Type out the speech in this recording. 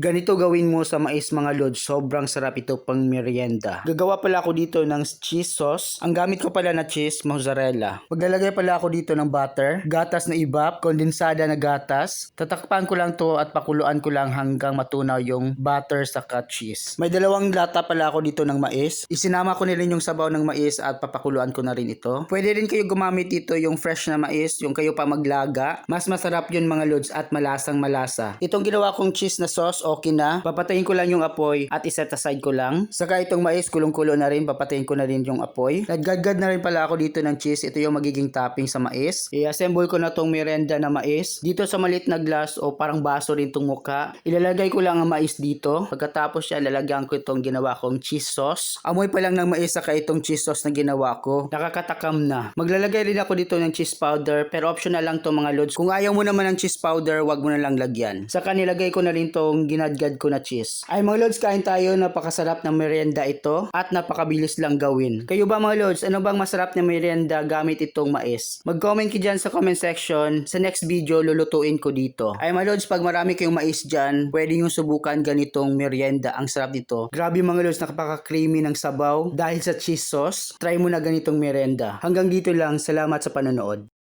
Ganito gawin mo sa mais mga lods, sobrang sarap ito pang merienda. Gagawa pala ako dito ng cheese sauce. Ang gamit ko pala na cheese, mozzarella. Maglalagay pala ako dito ng butter, gatas na ibap, kondensada na gatas. Tatakpan ko lang to at pakuluan ko lang hanggang matunaw yung butter sa cheese. May dalawang lata pala ako dito ng mais. Isinama ko na rin yung sabaw ng mais at papakuluan ko na rin ito. Pwede rin kayo gumamit dito yung fresh na mais, yung kayo pa maglaga. Mas masarap yun mga lods at malasang malasa. Itong ginawa kong cheese na sauce, okay na. Papatayin ko lang yung apoy at iset aside ko lang. Saka itong mais, kulong-kulo na rin. Papatayin ko na rin yung apoy. Naggadgad na rin pala ako dito ng cheese. Ito yung magiging topping sa mais. I-assemble ko na tong merenda na mais. Dito sa maliit na glass o parang baso rin tong muka. Ilalagay ko lang ang mais dito. Pagkatapos siya, lalagyan ko itong ginawa kong cheese sauce. Amoy pa lang ng mais saka itong cheese sauce na ginawa ko. Nakakatakam na. Maglalagay rin ako dito ng cheese powder pero optional lang to mga lods. Kung ayaw mo naman ng cheese powder, wag mo na lang lagyan. Saka nilagay ko na rin tong ginadgad ko na cheese. Ay mga lods, kain tayo. Napakasarap ng merienda ito at napakabilis lang gawin. Kayo ba mga lods, ano bang masarap na merienda gamit itong mais? Mag-comment ka dyan sa comment section. Sa next video, lulutuin ko dito. Ay mga lods, pag marami kayong mais dyan, pwede nyo subukan ganitong merienda. Ang sarap nito. Grabe mga lods, nakapaka-creamy ng sabaw dahil sa cheese sauce. Try mo na ganitong merienda. Hanggang dito lang. Salamat sa panonood.